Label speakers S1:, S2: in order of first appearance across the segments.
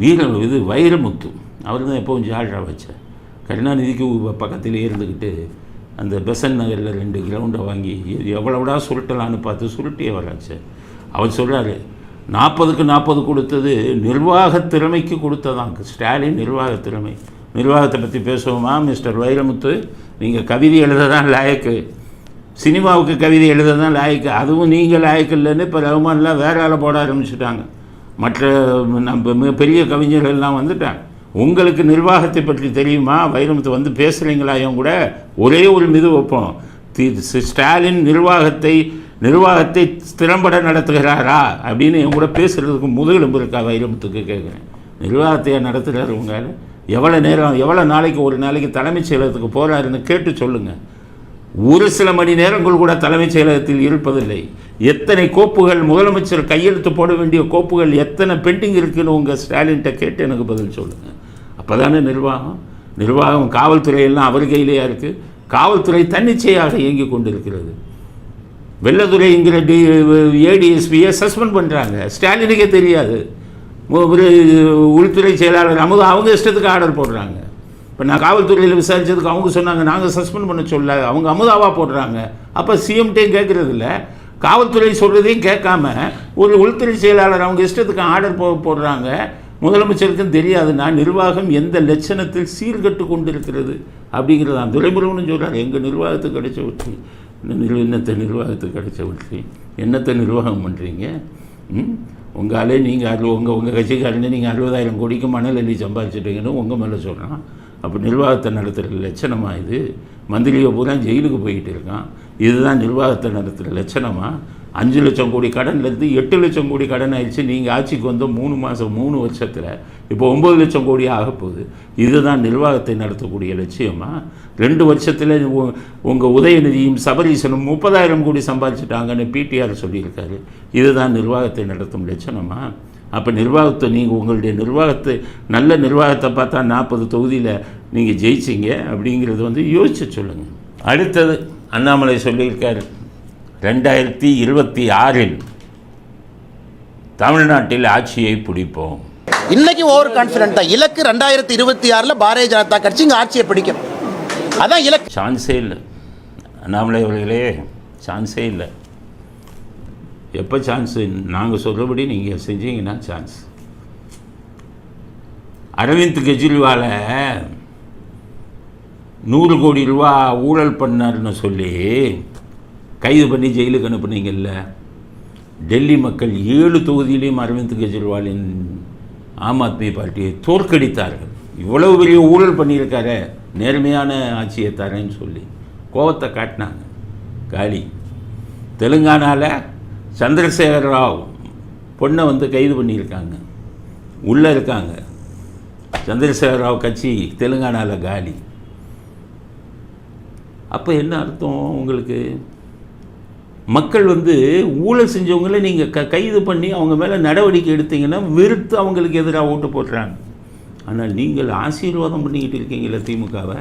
S1: வீர இது வைரமுத்து. அவர் தான் எப்பவும் ஜால்ரா வச்சார். கருணாநிதிக்கு பக்கத்திலே இருந்துக்கிட்டு அந்த பெசன் நகரில் ரெண்டு கிரவுண்டை வாங்கி எவ்வளவுடா சுருட்டலான்னு பார்த்து சுருட்டியே வராச்சு அவர் சொல்கிறாரு நாற்பதுக்கு நாற்பது கொடுத்தது நிர்வாக திறமைக்கு கொடுத்ததான் ஸ்டாலின் நிர்வாக திறமை. நிர்வாகத்தை பற்றி பேசுவோமா மிஸ்டர் வைரமுத்து? நீங்கள் கவிதை எழுத தான் லாயக்கு. சினிமாவுக்கு கவிதை எழுத தான் லாயக்கு. அதுவும் நீங்கள் லாயக்கு இல்லைன்னு இப்போ ரகுமான்லாம் வேற ஆளை போட ஆரம்பிச்சுட்டாங்க. மற்ற நம்ம மிகப்பெரிய கவிஞர்கள்லாம் வந்துட்டாங்க. உங்களுக்கு நிர்வாகத்தை பற்றி தெரியுமா? வைரமுத்து வந்து பேசுகிறீங்களா கூட ஒரே ஒரு மிது வைப்போம் தி- ஸ்டாலின் நிர்வாகத்தை நிர்வாகத்தை திறம்பட நடத்துகிறாரா? அப்படின்னு என் கூட பேசுகிறதுக்கு முதுகெலும்பு இருக்கா வைரமுத்துக்கு கேட்குறேன் நிர்வாகத்தை நடத்துகிறார் உங்களால் எவ்வளோ நேரம் எவ்வளோ நாளைக்கு ஒரு நாளைக்கு தலைமைச் செயலகத்துக்கு போகிறாருன்னு கேட்டு சொல்லுங்கள் ஒரு சில மணி நேரங்கள் கூட தலைமைச் செயலகத்தில் இருப்பதில்லை. எத்தனை கோப்புகள் முதலமைச்சர் கையெழுத்து போட வேண்டிய கோப்புகள் எத்தனை பெண்டிங் இருக்குன்னு உங்கள் ஸ்டாலின்கிட்ட கேட்டு எனக்கு பதில் சொல்லுங்கள் அப்போ தானே நிர்வாகம்? நிர்வாகம் காவல்துறை எல்லாம் அவர் கையிலேயா இருக்குது காவல்துறை தன்னிச்சையாக இயங்கி கொண்டிருக்கிறது. வெள்ளதுரைங்கிற டி ஏடிஎஸ்பியை சஸ்பெண்ட் பண்ணுறாங்க ஸ்டாலினுக்கே தெரியாது. ஒரு உள்துறை செயலாளர் அமுது அவங்க இஷ்டத்துக்கு ஆர்டர் போடுறாங்க. இப்போ நான் காவல்துறையில் விசாரித்ததுக்கு அவங்க சொன்னாங்க நாங்கள் சஸ்பெண்ட் பண்ண சொல்ல அவங்க அமுதாவாக போடுறாங்க. அப்போ சிஎம்கிட்டையும் கேட்குறது இல்லை காவல்துறை சொல்கிறதையும் கேட்காம ஒரு உள்துறை செயலாளர் அவங்க இஷ்டத்துக்கு ஆர்டர் போ போடுறாங்க. முதலமைச்சருக்கும் தெரியாதுன்னா நிர்வாகம் எந்த லட்சணத்தில் சீர்கட்டு கொண்டிருக்கிறது அப்படிங்கிறதான் துரைமுருகனும் சொல்கிறார் எங்கள் நிர்வாகத்துக்கு கிடைச்ச வெற்றி இன்னத்தை என்னத்தை நிர்வாகத்துக்கு கிடைச்ச வெற்றி என்னத்தை நிர்வாகம் பண்ணுறீங்க ம்? உங்களாலே நீங்கள் அறுபது உங்கள் உங்கள் கட்சிக்காரனே நீங்கள் அறுபதாயிரம் கோடிக்கு மணல் அள்ளி சம்பாதிச்சிட்டீங்கன்னு உங்கள் மேலே சொல்கிறான் அப்போ நிர்வாகத்தை நடத்துகிற லட்சணமா இது? மந்திரியை பூரா ஜெயிலுக்கு போயிட்டு இருக்கான். இதுதான் நிர்வாகத்தை நடத்துகிற லட்சணமாக அஞ்சு லட்சம் கோடி கடன்லேருந்து எட்டு லட்சம் கோடி கடன் ஆயிடுச்சு. நீங்கள் ஆட்சிக்கு வந்த மூணு மாதம் மூணு வருஷத்தில். இப்போ ஒம்பது லட்சம் கோடி ஆகப்போகுது இதுதான் நிர்வாகத்தை நடத்தக்கூடிய லட்சியமாக ரெண்டு வருஷத்தில் உங்கள் உதயநிதியும் சபரீசனும் முப்பதாயிரம் கோடி சம்பாதிச்சிட்டாங்கன்னு பிடிஆர் சொல்லியிருக்காரு. இதுதான் நிர்வாகத்தை நடத்தும் லட்சணமாக அப்போ நிர்வாகத்தை நீங்கள் உங்களுடைய நிர்வாகத்தை நல்ல நிர்வாகத்தை பார்த்தா நாற்பது தொகுதியில் நீங்கள் ஜெயிச்சிங்க அப்படிங்கிறது வந்து யோசிச்சு சொல்லுங்கள் அடுத்தது அண்ணாமலை சொல்லியிருக்காரு. ரெண்டாயிரத்தி இருபத்தி ஆறில் தமிழ்நாட்டில் ஆட்சியை பிடிப்போம்.
S2: இன்னைக்கு ஓவர் கான்ஃபிடென்ட்டா இலக்கு ரெண்டாயிரத்தி இருபத்தி ஆறுல பாரதிய ஜனதா கட்சி இங்க ஆட்சியை பிடிக்கும். அதான் இலக்கு.
S1: சான்ஸே இல்லை. அண்ணாமலை அவர்களே சான்ஸே இல்லை. எப்போ சான்ஸு நாங்கள் சொல்கிறபடி நீங்கள் செஞ்சீங்கன்னா சான்ஸ் அரவிந்த் கெஜ்ரிவாலை நூறு கோடி ரூபா ஊழல் பண்ணாருன்னு சொல்லி கைது பண்ணி ஜெயிலுக்கு அனுப்புனீங்கல்ல? டெல்லி மக்கள் ஏழு தொகுதியிலையும் அரவிந்த் கெஜ்ரிவாலின் ஆம் ஆத்மி பார்ட்டியை தோற்கடித்தார்கள். இவ்வளவு பெரிய ஊழல் பண்ணியிருக்காரு நேர்மையான ஆட்சியை தரேன்னு சொல்லி கோவத்தை காட்டினாங்க. காலி. தெலுங்கானாவில் சந்திரசேகர ராவ் பொண்ணை வந்து கைது பண்ணியிருக்காங்க. உள்ளே இருக்காங்க. சந்திரசேகர ராவ் கட்சி தெலுங்கானாவில் காலி. அப்போ என்ன அர்த்தம் உங்களுக்கு? மக்கள் வந்து ஊழல் செஞ்சவங்கள நீங்கள் க கைது பண்ணி அவங்க மேலே நடவடிக்கை எடுத்தீங்கன்னா வெறுத்து அவங்களுக்கு எதிராக ஓட்டு போட்டுறாங்க ஆனால் நீங்கள் ஆசீர்வாதம் பண்ணிக்கிட்டு இருக்கீங்களே திமுகவை?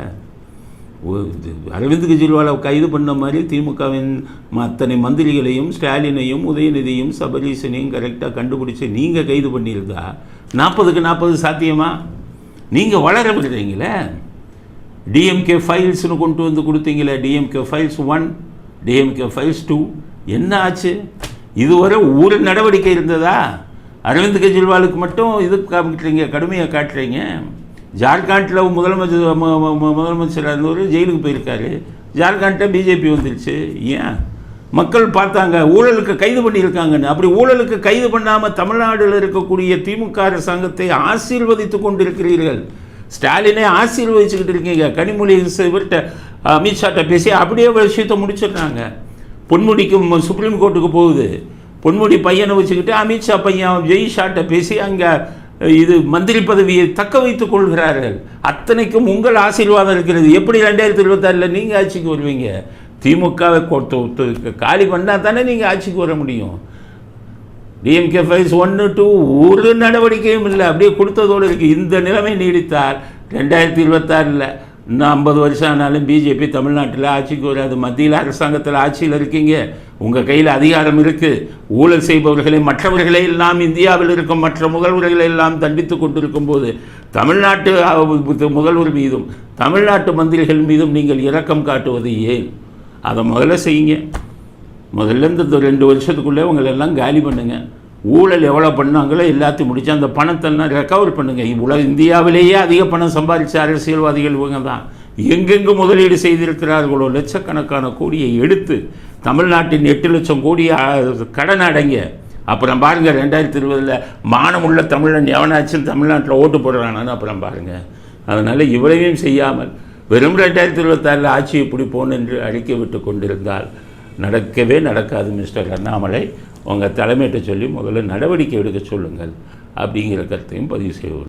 S1: அரவிந்த் கெஜ்ரிவாலை கைது பண்ண மாதிரி திமுகவின் அத்தனை மந்திரிகளையும் ஸ்டாலினையும் உதயநிதியும் சபரீசனையும் கரெக்டாக கண்டுபிடிச்சி நீங்கள் கைது பண்ணியிருந்தா நாற்பதுக்கு நாற்பது சாத்தியமா? நீங்கள் வளர விடுறீங்களே. டிஎம்கே ஃபைல்ஸ்னு கொண்டு வந்து கொடுத்தீங்களே. DMK files one DMK files two என்ன ஆச்சு? இதுவரை ஒரு நடவடிக்கை இருந்ததா? அரவிந்த் கெஜ்ரிவாலுக்கு மட்டும் இது காமிக்கிறீங்க கடுமையாக காட்டுறீங்க. ஜார்க்கண்டில் முதலமைச்சர் முதலமைச்சராக இருந்தவர் ஜெயிலுக்கு போயிருக்காரு. ஜார்க்கண்டில் பிஜேபி வந்துருச்சு. ஏன்? மக்கள் பார்த்தாங்க ஊழலுக்கு கைது பண்ணியிருக்காங்கன்னு. அப்படி ஊழலுக்கு கைது பண்ணாமல் தமிழ்நாட்டில் இருக்கக்கூடிய திமுக அரசாங்கத்தை ஆசீர்வதித்து கொண்டிருக்கிறீர்கள். ஸ்டாலினை ஆசீர்வதிச்சுக்கிட்டு இருக்கீங்க. கனிமொழி இவர்கிட்ட அமித்ஷாட்ட பேசி அப்படியே விஷயத்தை முடிச்சிடுறாங்க. பொன்முடிக்கும் சுப்ரீம் கோர்ட்டுக்கு போகுது. பொன்முடி பையனை வச்சுக்கிட்டு அமித்ஷா பையன் ஜெய்ஷாட்ட பேசி அங்கே இது மந்திரி பதவியை தக்க வைத்துக் கொள்கிறார்கள். அத்தனைக்கும் உங்கள் ஆசீர்வாதம் இருக்கிறது. எப்படி ரெண்டாயிரத்தி இருபத்தாறில் நீங்கள் ஆட்சிக்கு வருவீங்க? திமுகவை காலி பண்ணால் தானே நீங்கள் ஆட்சிக்கு வர முடியும். டிஎம்கே ஃபைல்ஸ் ஒன்று டூ ஒரு நடவடிக்கையும் இல்லை. அப்படியே கொடுத்ததோடு இருக்குது இந்த நிலைமை நீடித்தால் ரெண்டாயிரத்தி இருபத்தாறில் இன்னும் ஐம்பது வருஷம் ஆனாலும் பிஜேபி தமிழ்நாட்டில் ஆட்சிக்கு வராது. மத்தியில் அரசாங்கத்தில் ஆட்சியில் இருக்கீங்க. உங்கள் கையில் அதிகாரம் இருக்குது ஊழல் செய்பவர்களை மற்றவர்களை எல்லாம் இந்தியாவில் இருக்கும் மற்ற முதல்வர்களை எல்லாம் தண்டித்து கொண்டிருக்கும் போது தமிழ்நாட்டு முதல்வர் மீதும் தமிழ்நாட்டு மந்திரிகள் மீதும் நீங்கள் இரக்கம் காட்டுவது ஏன்? அதை முதல்ல செய்யுங்க. முதல்ல இந்த ரெண்டு வருஷத்துக்குள்ளே உங்களை எல்லாம் காலி பண்ணுங்கள் ஊழல் எவ்வளோ பண்ணாங்களோ எல்லாத்தையும் முடிச்சு அந்த பணத்தெல்லாம் ரெக்கவர் பண்ணுங்கள் உலக இந்தியாவிலேயே அதிக பணம் சம்பாதிச்ச அரசியல்வாதிகள் இவங்க தான் எங்கெங்கு முதலீடு செய்திருக்கிறார்களோ லட்சக்கணக்கான கோடியை எடுத்து தமிழ்நாட்டின் எட்டு லட்சம் கோடி கடன் அடைங்க. அப்புறம் பாருங்க ரெண்டாயிரத்தி இருபதில் மானமுள்ள தமிழன் எவனாச்சும் தமிழ்நாட்டில் ஓட்டு போடுறானான்னு அப்புறம் பாருங்கள் அதனால் இவ்வளவையும் செய்யாமல் வெறும் ரெண்டாயிரத்தி இருபத்தாறில் ஆட்சியை பிடிப்போம் என்று அழிக்க விட்டு கொண்டிருந்தால் நடக்கவே நடக்காது மிஸ்டர் அண்ணாமலை. உங்கள் தலைமையிட்ட சொல்லி முதல்ல நடவடிக்கை எடுக்க சொல்லுங்கள் அப்படிங்கிற கருத்தையும் பதிவு செய்வோம்.